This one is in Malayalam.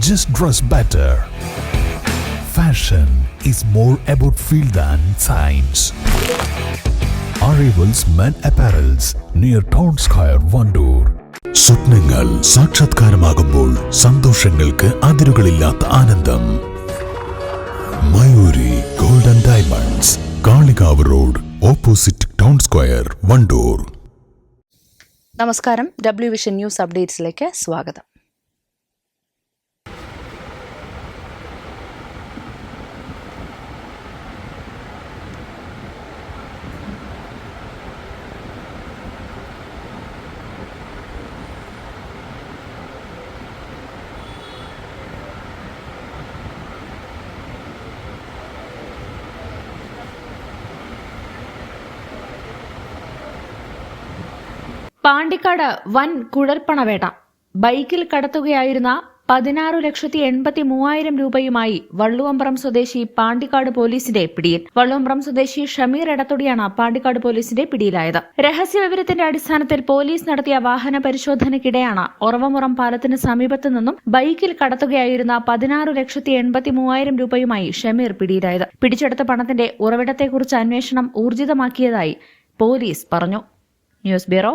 just dress better. Fashion is more about feel than science. Arrivals Men Apparels near Town Square, Vandoor. സ്വപ്നങ്ങൾ സാക്ഷാത്കാരമാകുമ്പോൾ സന്തോഷങ്ങൾക്ക് അതിരുകളില്ലാത്ത ആനന്ദം Mayuri golden diamonds Kalikavu road opposite town square Wandoor നമസ്കാരം ഡബ്ല്യു വിഷൻ ന്യൂസ് അപ്ഡേറ്റ്സിലേക്ക് സ്വാഗതം പാണ്ടിക്കാട് വൻ കുഴൽപ്പണവേട്ട ബൈക്കിൽ കടത്തുകയായിരുന്ന പതിനാറ് ലക്ഷത്തി എൺപത്തി മൂവായിരം രൂപയുമായി വള്ളുവമ്പ്രം സ്വദേശി പാണ്ടിക്കാട് പോലീസിന്റെ പിടിയിൽ. വള്ളുവമ്പ്രം സ്വദേശി ഷമീർ എടത്തൊടിയാണ് പാണ്ടിക്കാട് പോലീസിന്റെ പിടിയിലായത്. രഹസ്യവിവരത്തിന്റെ അടിസ്ഥാനത്തിൽ പോലീസ് നടത്തിയ വാഹന പരിശോധനയ്ക്കിടെയാണ് ഒറവമുറം പാലത്തിന് സമീപത്തു നിന്നും ബൈക്കിൽ കടത്തുകയായിരുന്ന പതിനാറ് ലക്ഷത്തി എൺപത്തി മൂവായിരം രൂപയുമായി ഷമീർ പിടിയിലായത്. പിടിച്ചെടുത്ത പണത്തിന്റെ ഉറവിടത്തെക്കുറിച്ച് അന്വേഷണം ഊർജിതമാക്കിയതായി പോലീസ് പറഞ്ഞു. News bureau